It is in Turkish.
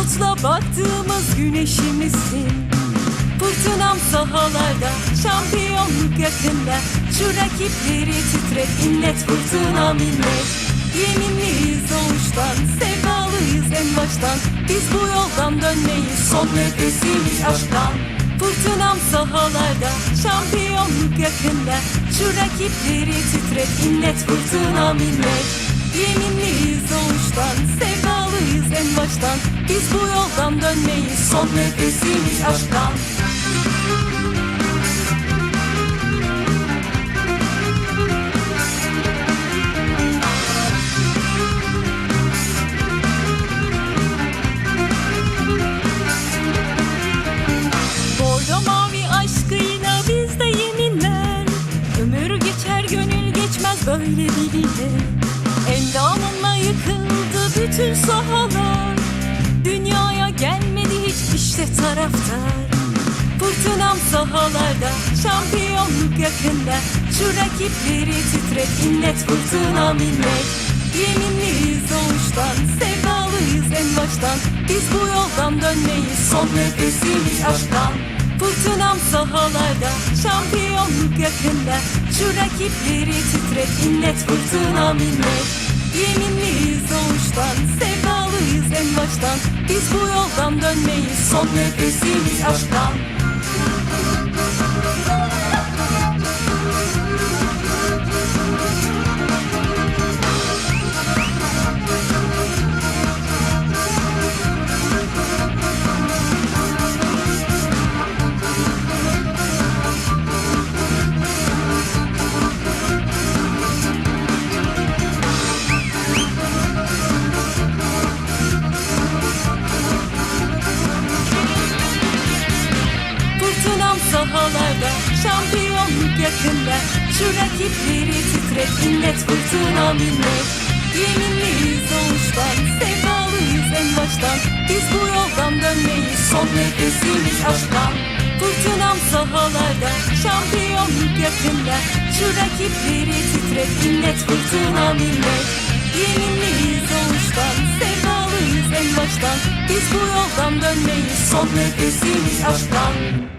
Umutla baktığımız güneşimizsin. Fırtınam sahalarda Şampiyonluk yakında. Şu rakipleri titret inlet fırtına minnet. Yeminliyiz doğuştan Sevdalıyız en baştan. Biz bu yoldan dönmeyiz Son nefesimiz aşktan. Fırtınam sahalarda Şampiyonluk yakında. Şu rakipleri titret inlet fırtına minnet. Yeminliyiz doğuştan Sevdalıyız en baştan Biz bu yoldan dönmeyiz. Son nefesimiz aşktan. Böyle bilinir Endamınla yıkıldı bütün sahalar taraftar. Fırtınam sahalarda Şampiyonluk yakında. Şu rakipleri titret inlet fırtına minnet. Yeminliyiz doğuştan Sevdalıyız en baştan. Biz bu yoldan dönmeyiz Son nefesimiz aşktan. Fırtınam sahalarda Şampiyonluk yakında. Şu rakipleri titret inlet fırtına minnet baştan Biz bu yoldan dönmeyiz Son nefesimiz aşktan sahalarda Şampiyonluk yakında Şu rakipleri titret inlet fırtına minnet. Yeminliyiz doğuştan Sevdalıyız en baştan. Biz bu yoldan dönmeyiz Son nefesimiz aşktan. Fırtınam sahalarda Şampiyonluk yakında Şu rakipleri titret inlet fırtına minnet. Yeminliyiz doğuştan Sevdalıyız en baştan. Biz bu yoldan dönmeyiz Son nefesimiz aşktan